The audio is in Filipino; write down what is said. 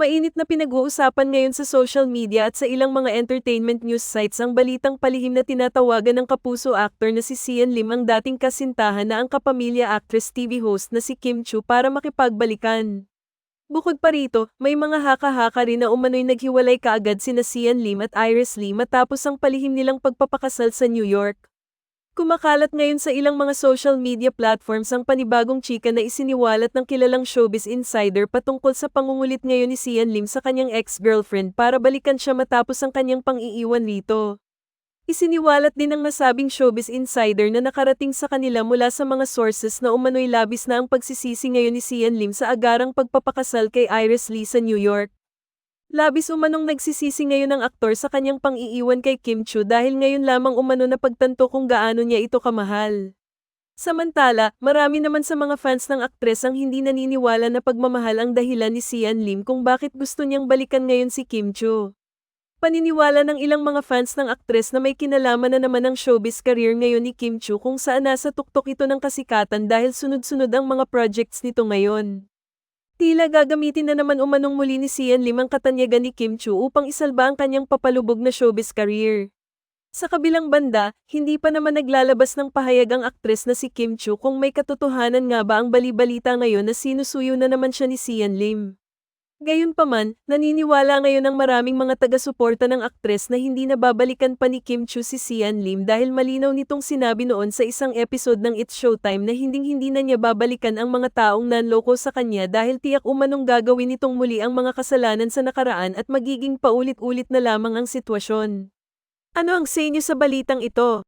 na pinag-uusapan ngayon sa social media at sa ilang mga entertainment news sites ang balitang palihim na tinatawagan ng kapuso actor na si Sian Lim ang dating kasintahan na ang kapamilya actress TV host na si Kim Chu para makipagbalikan. Bukod pa rito, may mga haka-haka rin na umano'y naghiwalay kaagad sina Sian Lim at Iris Lee matapos ang palihim nilang pagpapakasal sa New York. Kumakalat ngayon sa ilang mga social media platforms ang panibagong chika na isiniwalat ng kilalang showbiz insider patungkol sa pangungulit ngayon ni Sian Lim sa kanyang ex-girlfriend para balikan siya matapos ang kanyang pang-iiwan rito. Isiniwalat din ng nasabing showbiz insider na nakarating sa kanila mula sa mga sources na umano'y labis na ang pagsisisi ngayon ni Sian Lim sa agarang pagpapakasal kay Iris Lee sa New York. Labis umanong nagsisisi ngayon ang aktor sa kanyang pang-iiwan kay Kim Chu dahil ngayon lamang umano na pagtanto kung gaano niya ito kamahal. Samantala, marami naman sa mga fans ng aktres ang hindi naniniwala na pagmamahal ang dahilan ni Sian Lim kung bakit gusto niyang balikan ngayon si Kim Chu. Paniniwala ng ilang mga fans ng aktres na may kinalaman na naman ang showbiz career ngayon ni Kim Chu kung saan nasa tuktok ito ng kasikatan dahil sunod-sunod ang mga projects nito ngayon. Tila gagamitin na naman umanong muli ni Sian Lim ang katanyagan ni Kim Chu upang isalba ang kanyang papalubog na showbiz career. Sa kabilang banda, hindi pa naman naglalabas ng pahayag ang aktres na si Kim Chu kung may katotohanan nga ba ang balibalita ngayon na sinusuyo na naman siya ni Sian Lim. Gayunpaman, naniniwala ngayon ang maraming mga taga-suporta ng aktres na hindi na babalikan pa ni Kim Chu si Sian Lim dahil malinaw nitong sinabi noon sa isang episode ng It's Showtime na hinding-hindi na niya babalikan ang mga taong nanloko sa kanya dahil tiyak umanong gagawin nitong muli ang mga kasalanan sa nakaraan at magiging paulit-ulit na lamang ang sitwasyon. Ano ang say niyo sa balitang ito?